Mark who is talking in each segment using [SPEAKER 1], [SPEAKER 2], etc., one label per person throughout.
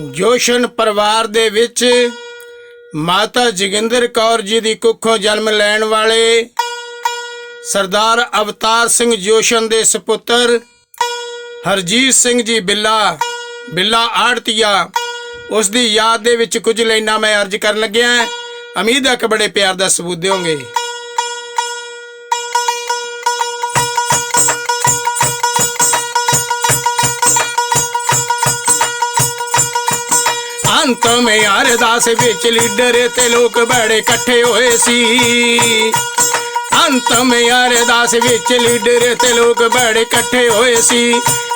[SPEAKER 1] ਜੋਸ਼ਨ ਪਰਿਵਾਰ ਦੇ ਵਿੱਚ ਮਾਤਾ ਜੋਗਿੰਦਰ ਕੌਰ ਜੀ ਦੀ ਕੁੱਖੋਂ ਜਨਮ ਲੈਣ ਵਾਲੇ ਸਰਦਾਰ ਅਵਤਾਰ ਸਿੰਘ ਜੋਸ਼ਨ ਦੇ ਸੁਪੁੱਤਰ ਹਰਜੀਤ ਸਿੰਘ ਜੀ ਬਿੱਲਾ ਬਿੱਲਾ ਆੜਤੀਆ, ਉਸ ਦੀ ਯਾਦ ਦੇ ਵਿੱਚ ਕੁਝ ਲਾਈਨਾਂ ਮੈਂ ਅਰਜ਼ ਕਰਨ ਲੱਗਿਆ ਹਾਂ। ਉਮੀਦ ਹੈ ਕਿ ਬੜੇ ਪਿਆਰ ਦਾ ਸਬੂਤ ਦਿਓਗੇ ਅੰਤ ਮੇ ਅਰਦਾਸ ਵਿੱਚ ਲੀਡਰ ਤੇ ਲੋਕ ਬੜੇ ਇਕੱਠੇ ਹੋਏ ਸੀ। ਅੰਤ ਮੇ ਅਰਦਾਸ ਵਿੱਚ ਲੀਡਰ ਤੇ ਲੋਕ ਬੜੇ ਇਕੱਠੇ ਹੋਏ ਸੀ।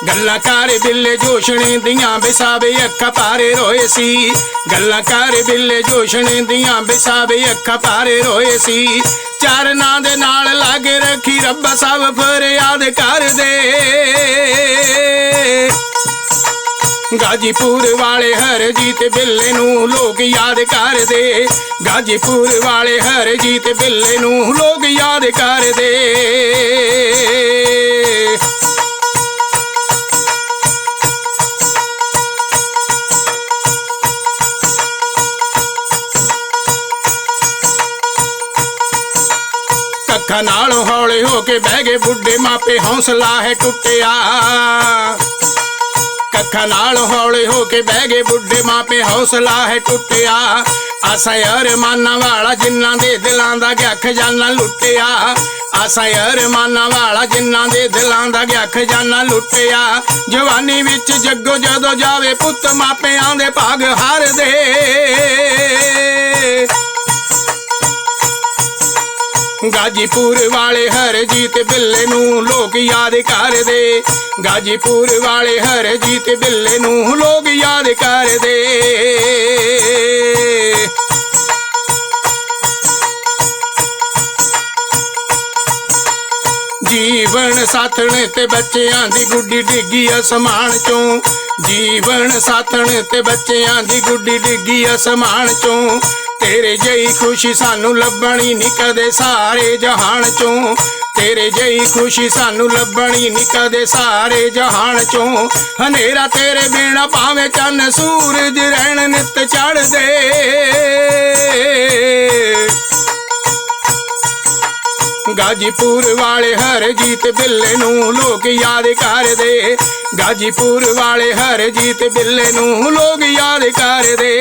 [SPEAKER 1] ਗੱਲਾਂ ਕਰ ਬਿੱਲੇ ਜੋਸ਼ਣੇ ਦੀਆਂ ਬਿਸਾਵੇ ਅੱਖਾਂ ਪਾਰੇ ਰੋਏ ਸੀ। ਗੱਲਾਂ ਕਰ ਬਿੱਲੇ ਜੋਸ਼ਣੇ ਦੀਆਂ ਬਿਸਾਵੇ ਅੱਖਾਂ ਪਾਰੇ ਰੋਏ ਸੀ। ਚਰਨਾਂ ਦੇ ਨਾਲ ਲਾਗੇ ਰੱਖੀ ਰੱਬ ਸਭ ਫਰਿਆਦ ਕਰਦੇ। ਗਾਜੀਪੁਰ ਵਾਲੇ ਹਰਜੀਤ ਬਿੱਲੇ ਨੂੰ ਲੋਕ ਯਾਦ ਕਰਦੇ। ਗਾਜੀਪੁਰ ਵਾਲੇ ਹਰਜੀਤ ਬਿੱਲੇ ਨੂੰ ਲੋਕ ਯਾਦ ਕਰਦੇ। ਕੱਖਾਂ ਨਾਲ ਹੌਲੇ ਹੋ ਕੇ ਬਹਿ ਗਏ ਬੁੱਢੇ ਮਾਪੇ, ਹੌਸਲਾ ਹੈ ਟੁੱਟਿਆ। ਕੱਖਾਂ ਨਾਲ ਹੌਲੇ ਹੋ ਕੇ ਬਹਿ ਗਏ ਬੁੱਢੇ ਮਾਪੇ, ਹੌਸਲਾ ਹੈ ਟੁੱਟਿਆ। ਆਸਾਂ ਅਰਮਾਨਾਂ ਵਾਲਾ ਜਿਨ੍ਹਾਂ ਦੇ ਦਿਲਾਂ ਦਾ ਗਿਆ ਖਜ਼ਾਨਾ ਲੁੱਟਿਆ। ਆਸਾਂ ਅਰਮਾਨਾਂ ਵਾਲਾ ਜਿਨ੍ਹਾਂ ਦੇ ਦਿਲਾਂ ਦਾ ਗਿਆ ਖਜ਼ਾਨਾ ਲੁੱਟਿਆ। ਜਵਾਨੀ ਵਿੱਚ ਜੱਗੋ ਜਦੋਂ ਜਾਵੇ ਪੁੱਤ ਮਾਪਿਆਂ ਦੇ ਭਾਗ ਹਾਰਦੇ। ਗਾਜੀਪੁਰ ਵਾਲੇ ਹਰਜੀਤ ਬਿੱਲੇ ਨੂੰ ਲੋਕ ਯਾਦ ਕਰਦੇ। ਗਾਜੀਪੁਰ ਵਾਲੇ ਹਰਜੀਤ ਬਿੱਲੇ ਨੂੰ ਲੋਕ ਯਾਦ ਕਰਦੇ। ਜੀਵਨ ਸਾਥਣ ਤੇ ਬੱਚਿਆਂ ਦੀ ਗੁੱਡੀ ਡਿੱਗੀ ਅਸਮਾਨ ਚੋਂ। ਜੀਵਨ ਸਾਥਣ ਤੇ ਬੱਚਿਆਂ ਦੀ ਗੁੱਡੀ ਡਿੱਗੀ ਅਸਮਾਨ ਚੋਂ। ਤੇਰੇ ਜਈ ਖੁਸ਼ੀ ਸਾਨੂੰ ਲੱਭਣੀ ਨੀ ਕਦੇ ਸਾਰੇ ਜਹਾਨ ਚੋਂ। ਤੇਰੇ ਜਈ ਖੁਸ਼ੀ ਸਾਨੂੰ ਲੱਭਣੀ ਨੀ ਕਦੇ ਸਾਰੇ ਜਹਾਨ ਚੋਂ। ਹਨੇਰਾ ਤੇਰੇ ਬਿਨਾ ਭਾਵੇਂ ਚੰਨ ਸੂਰਜ ਰਹਿਣ ਨਿਤ ਚੜਦੇ ਗਾਜੀਪੁਰ ਵਾਲੇ ਹਰਜੀਤ ਬਿੱਲੇ ਨੂੰ ਲੋਕ ਯਾਦ ਕਰਦੇ। ਗਾਜੀਪੁਰ ਵਾਲੇ ਹਰਜੀਤ ਬਿੱਲੇ ਨੂੰ ਲੋਕ ਯਾਦ ਕਰਦੇ।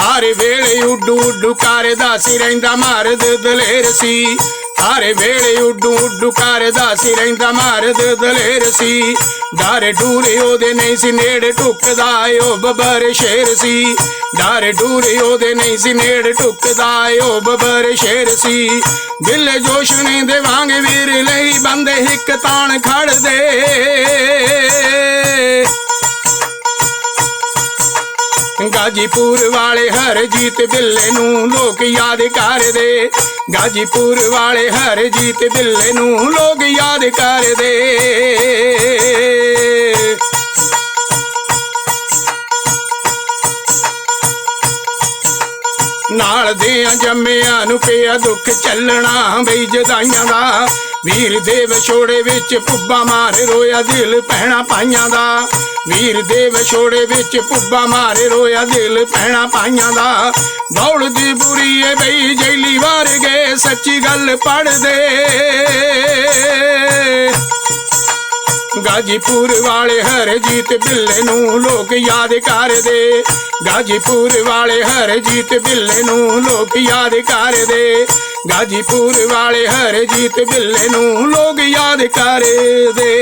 [SPEAKER 1] ਹਰ ਵੇਲੇ ਉੱਡੂ ਉੱਡੂ ਕਰਦਾ ਸੀ, ਰਹਿੰਦਾ ਮਰਦ ਦਲੇਰ ਸੀ। ਹਰ ਵੇਲੇ ਉੱਡੂ ਉੱਡੂ ਕਰਦਾ ਸੀ ਰਹਿੰਦਾ ਮਰਦ ਦਲੇਰ ਸੀ। ਡਰ ਡੂਰੇ ਉਹਦੇ ਨਹੀਂ ਸੀ, ਨੇੜੇ ਟੁੱਕਦਾ ਉਹ ਬੱਬਰ ਸ਼ੇਰ ਸੀ। ਡਰ ਡੂਰੇ ਉਹਦੇ ਨਹੀਂ ਸੀ, ਨੇੜੇ ਟੁੱਕਦਾ ਉਹ ਬਬਰ ਸ਼ੇਰ ਸੀ। ਬਿੱਲੇ ਜੋਸ਼ਣੇ ਦੇ ਵਾਂਗ ਵੀਰ ਲਈ ਬੰਦੇ ਇੱਕ ਤਾਣ ਖੜਦੇ। ਗਾਜੀਪੁਰ ਵਾਲੇ ਹਰਜੀਤ ਬਿੱਲੇ ਨੂੰ ਲੋਕ ਯਾਦ ਕਰਦੇ। ਗਾਜੀਪੁਰ ਵਾਲੇ ਹਰਜੀਤ ਬਿੱਲੇ ਨੂੰ ਲੋਕ ਯਾਦ ਕਰਦੇ। ਨਾਲ ਦੇ ਜੰਮਿਆਂ ਨੂੰ ਪਿਆ ਦੁੱਖ ਚੱਲਣਾ ਬਈ ਜਦਾਈਆਂ ਦਾ। ਵੀਰ ਦੇ ਵਿਛੋੜੇ ਵਿੱਚ ਪੁੱਬਾ ਮਾਰ ਰੋਇਆ ਦਿਲ ਪਹਿਣਾ ਪਾਈਆਂ ਦਾ। ਵੀਰ ਦੇ ਵਿਛੋੜੇ ਵਿੱਚ ਪੁੱਬਾ ਮਾਰੇ ਰੋਇਆ ਦਿਲ ਪਹਿਣਾ ਪਾਈਆਂ ਦਾ। ਦੌੜਦੀ ਬੁਰੀ ਏ ਬਈ, ਜੈਲੀ ਵਾਰ ਗਏ, ਸੱਚੀ ਗੱਲ ਪੜਦੇ ਗਾਜੀਪੁਰ ਵਾਲੇ ਹਰਜੀਤ ਬਿੱਲੇ ਨੂੰ ਲੋਕ ਯਾਦ ਕਰਦੇ। ਗਾਜੀਪੁਰ ਵਾਲੇ ਹਰਜੀਤ ਬਿੱਲੇ ਨੂੰ ਲੋਕ ਯਾਦ ਕਰਦੇ। ਗਾਜੀਪੁਰ ਵਾਲੇ ਹਰਜੀਤ ਬਿੱਲੇ ਨੂੰ ਲੋਕ ਯਾਦ ਕਰਦੇ।